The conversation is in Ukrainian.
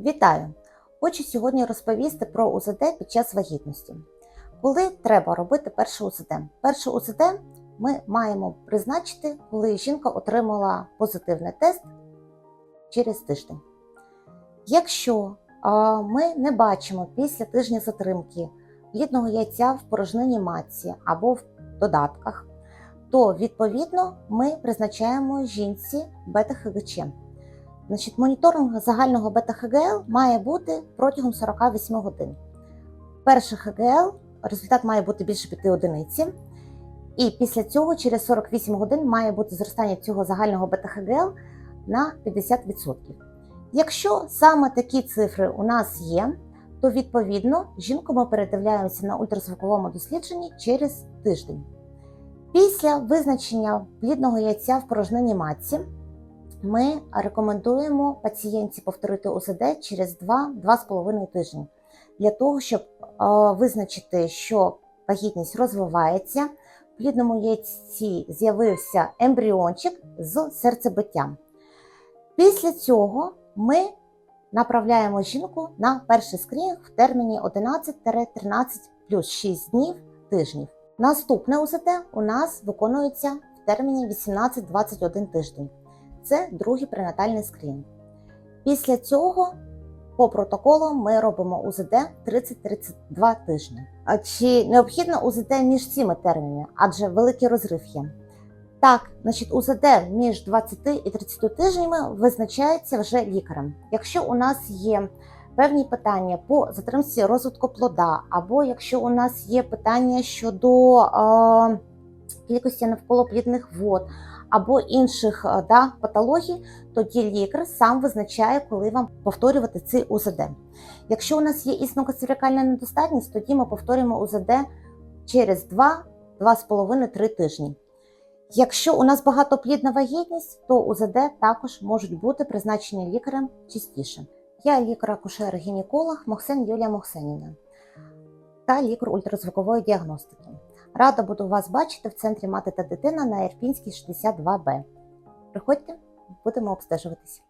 Вітаю! Хочу сьогодні розповісти про УЗД під час вагітності. Коли треба робити перше УЗД? Перше УЗД ми маємо призначити, коли жінка отримала позитивний тест через тиждень. Якщо ми не бачимо після тижня затримки плідного яйця в порожнині матці або в додатках, то відповідно ми призначаємо жінці бета-ХГЧ. Значить, моніторинг загального бета-ХГЛ має бути протягом 48 годин. Перший ХГЛ результат має бути більше 5 одиниці, і після цього, через 48 годин, має бути зростання цього загального бета-ХГЛ на 50%. Якщо саме такі цифри у нас є, то відповідно жінку ми передивляємося на ультразвуковому дослідженні через тиждень. Після визначення плідного яйця в порожнині матці ми рекомендуємо пацієнтці повторити УЗД через 2-2,5 тижні для того, щоб визначити, що вагітність розвивається, в плідному яйці з'явився ембріончик з серцебиттям. Після цього ми направляємо жінку на перший скринінг в терміні 11-13 плюс 6 днів тижнів. Наступне УЗД у нас виконується в терміні 18-21 тиждень. Це другий пренатальний скринінг. Після цього по протоколу ми робимо УЗД 30-32 тижні. Чи необхідно УЗД між цими термінами? Адже великий розрив є. Так, значить, УЗД між 20 і 30 тижнями визначається вже лікарем. Якщо у нас є певні питання по затримці розвитку плода, або якщо у нас є питання щодо е, кількості навколоплідних вод, або інших е, да, патологій, тоді лікар сам визначає, коли вам повторювати цей УЗД. Якщо у нас є існокоцервікальна недостатність, тоді ми повторюємо УЗД через 2-2,5-3 тижні. Якщо у нас багатоплідна вагітність, то УЗД також можуть бути призначені лікарем частіше. Я лікар-акушер-гінеколог Мохсен Юлія Мохсенівна та лікар ультразвукової діагностики. Рада буду вас бачити в центрі мати та дитина на Ірпінській 62Б. Приходьте, будемо обстежуватися.